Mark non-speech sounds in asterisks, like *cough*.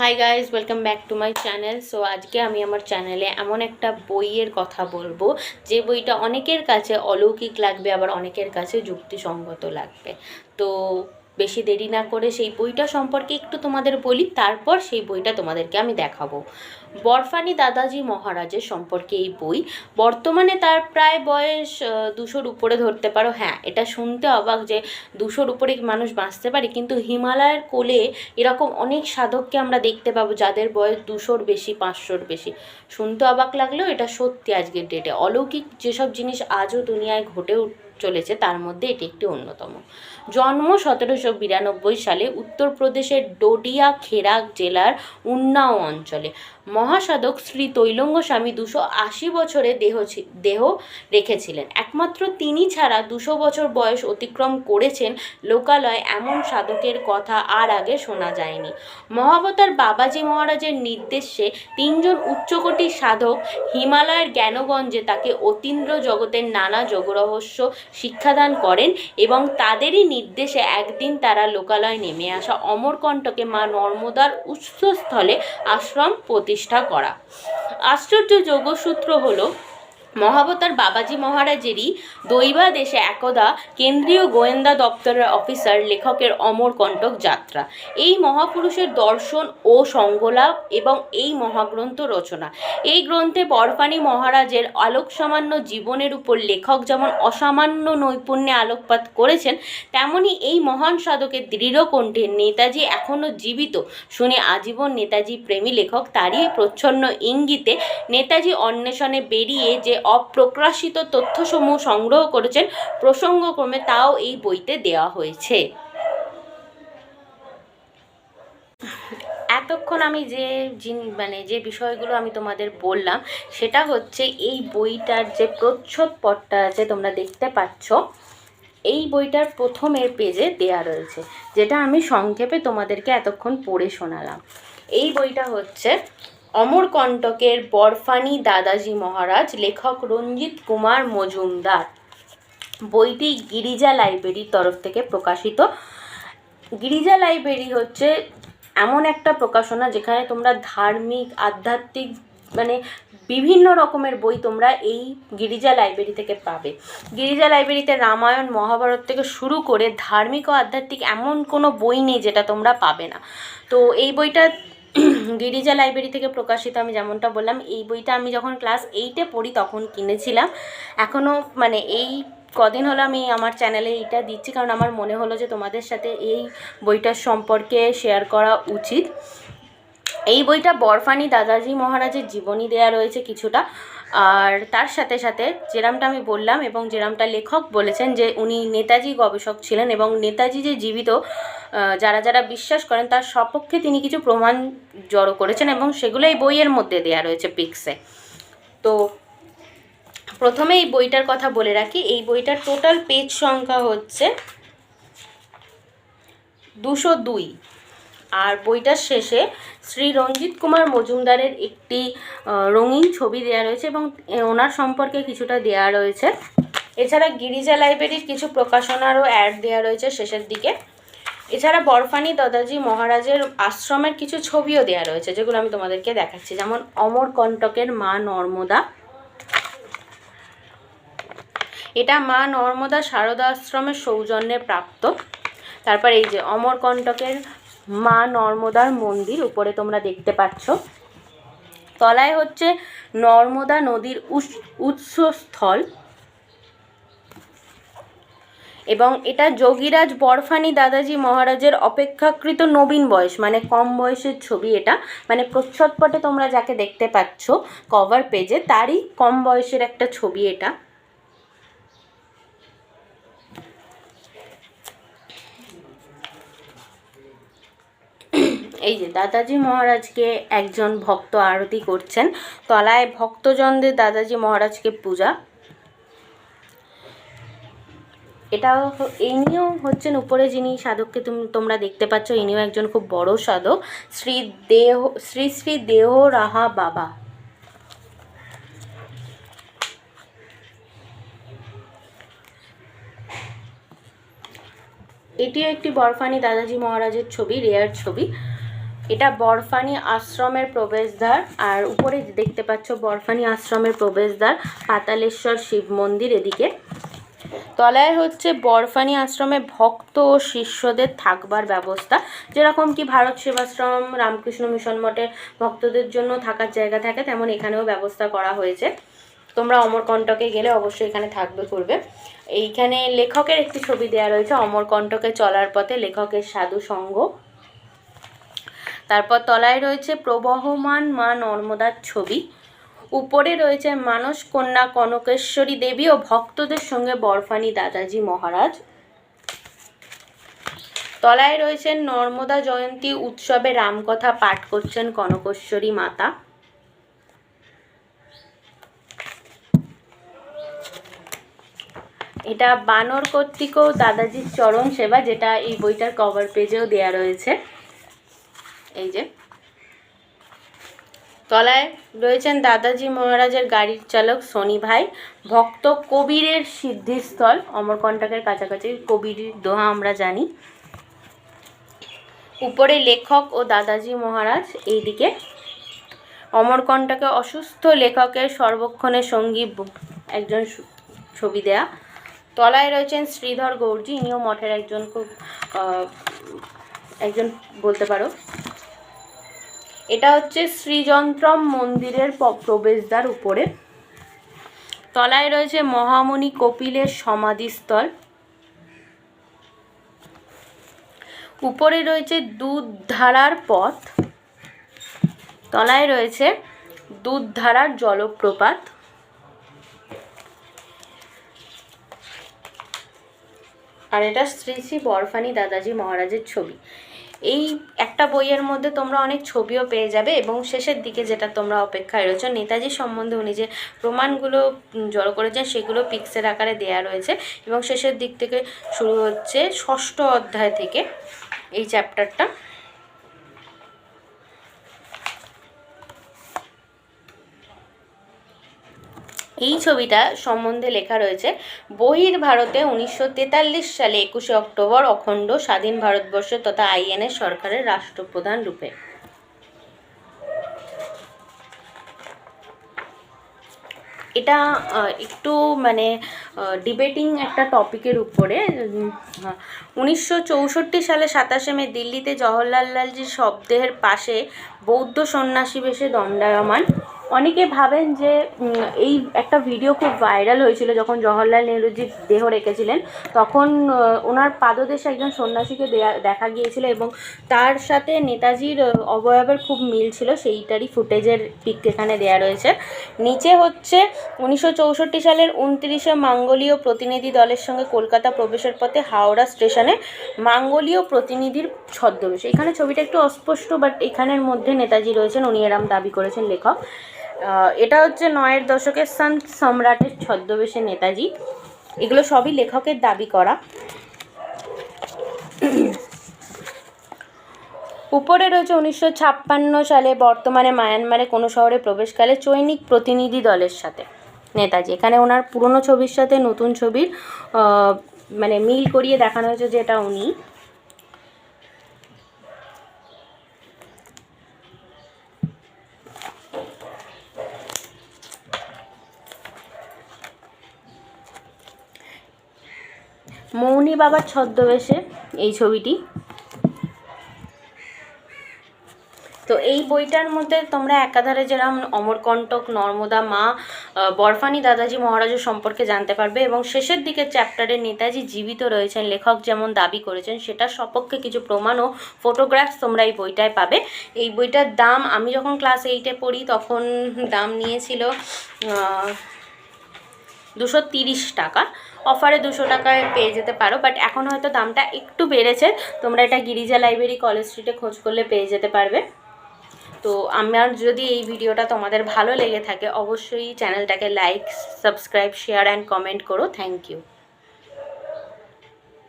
Hi guys welcome back to my channel so আজকে আমি আমার চ্যানেলে এমন একটা বইয়ের কথা বলব, যে বইটা অনেকের কাছে অলৌকিক লাগবে, আবার অনেকের কাছে যুক্তিসঙ্গত লাগবে। তো বেশি দেরি না করে সেই বইটা সম্পর্কে একটু তোমাদের বলি, তারপর সেই বইটা তোমাদেরকে আমি দেখাবো। বরফানি দাদাজি মহারাজের সম্পর্কে এই বই, বর্তমানে তার প্রায় বয়স দুশোর উপরে ধরতে পারো। হ্যাঁ এটা শুনতে অবাক যে দুশোর উপরে মানুষ বাঁচতে পারে, কিন্তু হিমালয়ের কোলে এরকম অনেক সাধককে আমরা দেখতে পাবো, যাদের বয়স দুশোর বেশি, পাঁচশোর বেশি। শুনতে অবাক লাগলেও এটা সত্যি আজকের ডেটে অলৌকিক যেসব জিনিস আজও দুনিয়ায় ঘটেও চলেছে, তার মধ্যে এটি একটি অন্যতম। জন্ম সতেরোশো বিরানব্বই সালে উত্তরপ্রদেশের ডোডিয়া খেরাক জেলার উন্নাও অঞ্চলে। মহাসাধক শ্রী তৈলঙ্গ স্বামী দুশো আশি বছরে দেহ দেহ রেখেছিলেন। একমাত্র তিনি ছাড়া দুশো বছর বয়স অতিক্রম করেছেন লোকালয় এমন সাধকের কথা আর আগে শোনা যায়নি। মহাবতার বাবাজি মহারাজের নির্দেশে তিনজন উচ্চকোটি সাধক হিমালয়ের জ্ঞানগঞ্জে তাকে অতীন্দ্র জগতের নানা যোগরহস্য শিক্ষাদান করেন এবং তাদেরই নির্দেশে একদিন তারা লোকালয় নেমে আসা অমরকণ্টকে মা নর্মদার উৎসস্থলে আশ্রম প্রতিষ্ঠা করা। আশ্চর্য যোগসূত্র হলো মহাবতার বাবাজি মহারাজেরই দৈবাদেশে একদা কেন্দ্রীয় গোয়েন্দা দপ্তরের অফিসার, লেখকের অমর অমরকণ্টক যাত্রা। এই মহাপুরুষের দর্শন ও সংগলাপ এবং এই মহাগ্রন্থ রচনা। এই গ্রন্থে বরফানি মহারাজের আলোক সামান্য জীবনের উপর লেখক যেমন অসামান্য নৈপুণ্যে আলোকপাত করেছেন, তেমনি এই মহান সাধকের দৃঢ় কণ্ঠে নেতাজি এখনও জীবিত। শুনে আজীবন নেতাজি প্রেমী লেখক তারই প্রচ্ছন্ন ইঙ্গিতে নেতাজি অন্বেষণে বেরিয়ে যে অপ্রকাশিত তথ্যসমূহ সংগ্রহ করেছেন। প্রসঙ্গক্রমে তাও এই বইতে দেওয়া হয়েছে। এতক্ষণ আমি যে জিন মানে যে বিষয়গুলো আমি তোমাদের বললাম, সেটা হচ্ছে এই বইটার যে প্রচ্ছদ পটটা আছে তোমরা দেখতে পাচ্ছ, এই বইটার প্রথমের পেজে দেয়া রয়েছে, যেটা আমি সংক্ষেপে তোমাদেরকে এতক্ষণ পড়ে শোনালাম। এই বইটা হচ্ছে অমরকণ্টকের বরফানি দাদাজি মহারাজ, লেখক রঞ্জিত কুমার মজুমদার। বইটি গিরিজা লাইব্রেরির তরফ থেকে প্রকাশিত। গিরিজা লাইব্রেরি হচ্ছে এমন একটা প্রকাশনা যেখানে তোমরা ধার্মিক, আধ্যাত্মিক মানে বিভিন্ন রকমের বই তোমরা এই গিরিজা লাইব্রেরি থেকে পাবে। গিরিজা লাইব্রেরিতে রামায়ণ, মহাভারত থেকে শুরু করে ধার্মিক ও আধ্যাত্মিক এমন কোনো বই নেই যেটা তোমরা পাবে না। তো এই বইটা *clears throat* গিরিজা লাইব্রেরি থেকে প্রকাশিত আমি যেমনটা বললাম, এই বইটা আমি যখন ক্লাস এইটে পড়ি তখন কিনেছিলাম। এখনও মানে এই কদিন হলো আমি আমার চ্যানেলে এইটা দিচ্ছি, কারণ আমার মনে হলো যে তোমাদের সাথে এই বইটার সম্পর্কে শেয়ার করা উচিত। এই বইটা বরফানি দাদাজি মহারাজের জীবনী দেয়া রয়েছে কিছুটা। আর তার সাথে সাথে যেরামটা আমি বললাম এবং যেরামটা লেখক বলেছেন যে উনি নেতাজি গবেষক ছিলেন এবং নেতাজি যে জীবিত যারা যারা বিশ্বাস করেন তার সপক্ষে তিনি কিছু প্রমাণ জড়ো করেছেন এবং সেগুলো এই বইয়ের মধ্যে দেয়া রয়েছে পিক্সে। তো প্রথমে এই বইটার কথা বলে রাখি, এই বইটার টোটাল পেজ সংখ্যা হচ্ছে দুশো দুই। আর বইটার শেষে শ্রী রঞ্জিত কুমার মজুমদারের একটি রঙিন ছবি দেওয়া রয়েছে এবং ওনার সম্পর্কে কিছুটা দেওয়া রয়েছে। এছাড়া গিরিজা লাইব্রেরির কিছু প্রকাশনারও অ্যাড দেওয়া রয়েছে শেষের দিকে। এছাড়া বরফানি দাদাজি মহারাজের আশ্রমের কিছু ছবিও দেওয়া রয়েছে, যেগুলো আমি তোমাদেরকে দেখাচ্ছি। যেমন অমরকণ্টকের মা নর্মদা। এটা মা নর্মদা শারদা আশ্রমের সৌজন্যে প্রাপ্ত। তারপর এই যে অমরকণ্টকের মা নর্মদার মন্দির উপরে তোমরা দেখতে পাচ্ছ। তলায় হচ্ছে নর্মদা নদীর উৎস- উৎসস্থল। এবং এটা যোগীরাজ বরফানি দাদাজি মহারাজের অপেক্ষাকৃত নবীন বয়স মানে কম বয়সের ছবি এটা। মানে প্রচ্ছদপটে তোমরা যাকে দেখতে পাচ্ছ কভার পেজে তারই কম বয়সের একটা ছবি এটা। এই যে দাদাজি মহারাজকে একজন ভক্ত আরতি করছেন। তলায় ভক্তজনদের দাদাজি মহারাজকে পূজা। এটাও হ- ইনিও হচ্ছেন উপরে যিনি সাধককে তুমি, তোমরা দেখতে পাচ্ছ, ইনিও একজন খুব বড় সাধক। শ্রী দেহ, শ্রী শ্রী দেহ রাহা বাবা। এটিও একটি বরফানি দাদাজি মহারাজের ছবি, রেয়ার ছবি। এটা বরফানি আশ্রমের প্রবেশদ্বার, আর উপরে দেখতে পাচ্ছ বরফানি আশ্রমের প্রবেশদ্বার, পাতালেশ্বর শিব মন্দির এদিকে। তলায় হচ্ছে বরফানি আশ্রমে ভক্ত ও শিষ্যদের থাকবার ব্যবস্থা। যেরকম কি ভারত সেবাশ্রম, রামকৃষ্ণ মিশন মঠে ভক্তদের জন্য থাকার জায়গা থাকে, তেমন এখানেও ব্যবস্থা করা হয়েছে। তোমরা অমরকণ্টকে গেলে অবশ্যই এখানে থাকবে, করবে। এইখানে লেখকের একটি ছবি দেওয়া রয়েছে, অমরকণ্টকে চলার পথে লেখকের সাধু সঙ্গ তারপর তলায় রয়েছে প্রবহমান মা নর্মদার ছবি। উপরে রয়েছে মানস কন্যা কনকেশ্বরী দেবী ও ভক্তদের সঙ্গে বরফানি দাদাজি মহারাজ। তলায় রয়েছেন নর্মদা জয়ন্তী উৎসবে রামকথা পাঠ করছেন কনকেশ্বরী মাতা। এটা বানর কর্তৃক দাদাজির চরণ সেবা, যেটা এই বইটার কভার পেজেও দেয়া রয়েছে। এই যে। তলায় রয়েছেন দাদাজি মহারাজের গাড়ির চালক শনি ভাই। ভক্ত কবিরের সিদ্ধিস্থল, অমরকণ্টকের কাছাকাছি কবির দোহা আমরা জানি। উপরে লেখক ও দাদাজি মহারাজ, এইদিকে। অমরকণ্টকে অসুস্থ লেখকের সর্বক্ষণের সঙ্গী একজন ছবি দেয়া। তলায় রয়েছেন শ্রীধর গৌরজি, ইনিও মঠের একজন খুব একজন বলতে পারো। এটা হচ্ছে শ্রীযন্ত্রম মন্দিরের প্রবেশদ্বার উপরে। তলায় রয়েছে মহামণি কপিলের সমাধিস্থল। উপরে রয়েছে দুধধারার পথ। তলায় রয়েছে দুধধারার জলপ্রপাত। আর এটা শ্রী শ্রী বরফানি দাদাজি মহারাজের ছবি। এই একটা বইয়ের মধ্যে তোমরা অনেক ছবিও পেয়ে যাবে এবং শেষের দিকে যেটা তোমরা অপেক্ষায় রয়েছে, নেতাজি সম্বন্ধে উনি যে প্রমাণগুলো জড়ো করেছেন সেগুলো পিক্সের আকারে দেয়া রয়েছে এবং শেষের দিক থেকে শুরু হচ্ছে ষষ্ঠ অধ্যায় থেকে এই চ্যাপ্টারটা এই ছবিটা সম্বন্ধে লেখা রয়েছে, বহির ভারতে উনিশশো তেতাল্লিশ সালে একুশে অক্টোবর অখণ্ড স্বাধীন ভারতবর্ষ তথা আইএনএ সরকারের রাষ্ট্রপ্রধান রূপে। এটা একটু মানে ডিবেটিং একটা টপিকের উপরে। উনিশশো চৌষট্টি সালে সাতাশে মে দিল্লিতে জওহরলাল লালজির শবদেহের পাশে বৌদ্ধ সন্ন্যাসী বেশে দণ্ডায়মান। অনেকে ভাবেন যে এই একটা ভিডিও খুব ভাইরাল হয়েছিল যখন জওহরলাল নেহরুজি দেহ রেখেছিলেন, তখন ওনার পাদদেশে একজন সন্ন্যাসীকে দেখা গিয়েছিল এবং তার সাথে নেতাজির অবয়বের খুব মিল ছিল, সেইটারই ফুটেজের পিক এখানে দেয়া রয়েছে। নিচে হচ্ছে, উনিশশো চৌষট্টি সালের উনত্রিশে মাঙ্গলীয় প্রতিনিধি দলের সঙ্গে কলকাতা প্রবেশের পথে হাওড়া স্টেশনে মাঙ্গলীয় প্রতিনিধির ছদ্মবেশ। এখানে ছবিটা একটু অস্পষ্ট বাট এখানের মধ্যে নেতাজি রয়েছেন, উনি এরাম দাবি করেছেন লেখক। এটা হচ্ছে নয়ের দশকের সন্ত সম্রাটের ছদ্মবেশে নেতাজি। এগুলো সবই লেখকের দাবি করা। উপরে রয়েছে উনিশশো ছাপ্পান্ন সালে বর্তমানে মায়ানমারে কোনো শহরে প্রবেশকালে চৈনিক প্রতিনিধি দলের সাথে নেতাজি। এখানে ওনার পুরনো ছবির সাথে নতুন ছবির মানে মিল করিয়ে দেখানো হয়েছে যে এটা উনি। মৌনি বাবার ছদ্মবেশে এই ছবিটি। তো এই বইটার মধ্যে তোমরা একাধারে যেরকম অমরকণ্টক, নর্মদা, মা বরফানি দাদাজি মহারাজের সম্পর্কে জানতে পারবে এবং শেষের দিকে চ্যাপ্টারে নেতাজি জীবিত রয়েছেন, লেখক যেমন দাবি করেছেন, সেটার সপক্ষে কিছু প্রমাণ ও ফটোগ্রাফস তোমরা এই বইটায় পাবে। এই বইটার দাম, আমি যখন ক্লাস এইটে পড়ি, তখন দাম নিয়েছিল দুশো টাকা অফারে দুশো টাকায় পেয়ে যেতে পারো বাট এখন হয়তো দামটা একটু বেড়েছে। তোমরা এটা গিরিজা লাইব্রেরি, কলেজ স্ট্রিটে খোঁজ করলে পেয়ে যেতে পারবে। তো আমার যদি এই ভিডিওটা তোমাদের ভালো লেগে থাকে, অবশ্যই চ্যানেলটাকে like subscribe share and comment করো। Thank you